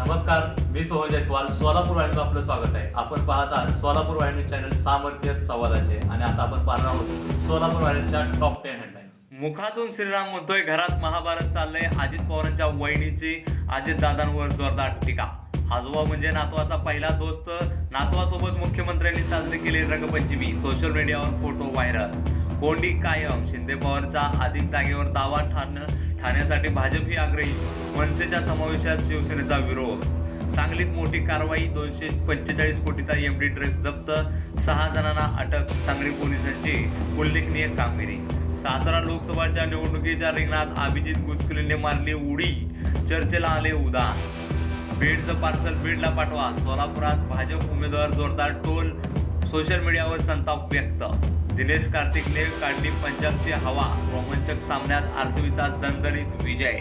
नमस्कार मी सोहन जयस्वाल. सोलापूर वाहिनीचं आपलं स्वागत आहे. आपण पाहत आहात सोलापूर वाहिनी चॅनल सामर्थ्य संवादाचे आणि आता आपण पाहणार आहोत सोलापूर वाहिनीच्या टॉप टेन हेडलाईन्स मुखातून श्रीराम म्हणतोय घरात महाभारत चाललंय. अजित पवारांच्या वहिनीची अजित दादांवर जोरदार टीका. आजोबा म्हणजे नातवाचा पहिला दोस्त. नातवासोबत मुख्यमंत्र्यांनी साजरी केली रंगपंचमी. सोशल मीडियावर फोटो व्हायरल कोंडी कायम. शिंदे पवारचा अधिक जागेवर दावा ठाणं. ठाण्यासाठी भाजप ही आग्रही. मनसेच्या समावेशात शिवसेनेचा विरोध. सांगलीत मोठी कारवाई दोनशे पंचेचाळीस कोटीचा एमडी ड्रेस जप्त सहा जणांना अटक सांगली पोलिसांची उल्लेखनीय कामगिरी. सातारा लोकसभाच्या निवडणुकीच्या रिंगणात अभिजित गुसकुलेने मारली उडी. चर्चेला आले उदा बीडचं पार्सल बीडला पाठवा. सोलापुरात भाजप उमेदवार जोरदार टोल सोशल मीडियावर संताप व्यक्त. दिनेश कार्तिकने काढली पंजाबची हवा रोमांचक सामन्यात आरसीबीचा दणदणीत विजय.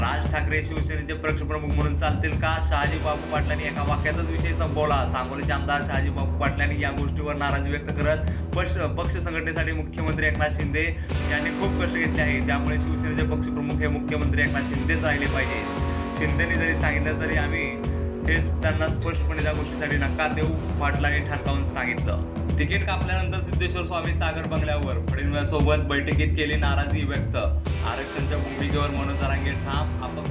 राज ठाकरे शिवसेनेचे पक्षप्रमुख म्हणून चालतील का? शहाजी बाबू पाटलांनी एका वाक्यातच विषय संपवला. सांगोलीचे आमदार शहाजी बाबू पाटलांनी या गोष्टीवर नाराजी व्यक्त करत पक्ष पक्ष संघटनेसाठी मुख्यमंत्री एकनाथ शिंदे यांनी खूप कष्ट घेतले आहे त्यामुळे शिवसेनेचे पक्षप्रमुख हे मुख्यमंत्री एकनाथ शिंदेच राहिले पाहिजे. शिंदेने जरी सांगितलं तरी आम्ही हे त्यांना स्पष्टपणे त्या गोष्टीसाठी नकार देऊ पाटलांनी ठणकावून सांगितलं. तिकीट कापल्यानंतर सिद्धेश्वर स्वामी सागर बंगल्यावर फडणवीसांसोबत बैठकीत केली नाराजी व्यक्त. आरक्षणच्या भूमिकेवर मनोज जरांगे ठाम अपक्ष